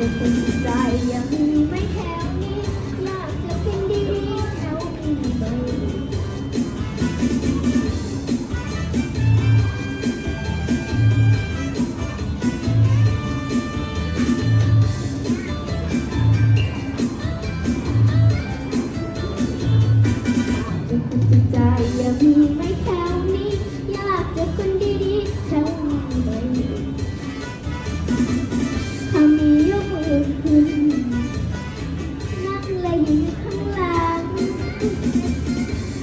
จะเป็นใจอยากมีไหมแถวนี้อยากจะเป็นดีๆแถวนี้ไหมจะเป็นใจอยากมีไหมแถวนี้อยากจะคนดีๆแถวนี้ไห อยู่ข้างหลัง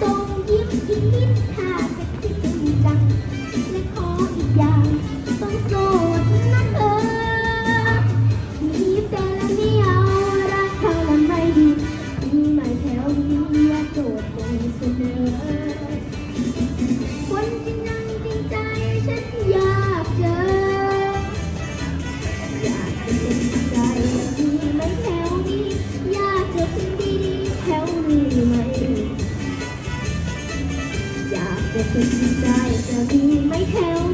ตรงยิ้มอีกนิดถ้าจะคิดจริงจังและขออีกอย่างต้องโสดนะเธอมีแฟนแล้วไม่เอารักเขาแล้วไม่ดีมีไหมแถวนี้อยากโสดคงเสนอ สุดใจจะมีไม่แถว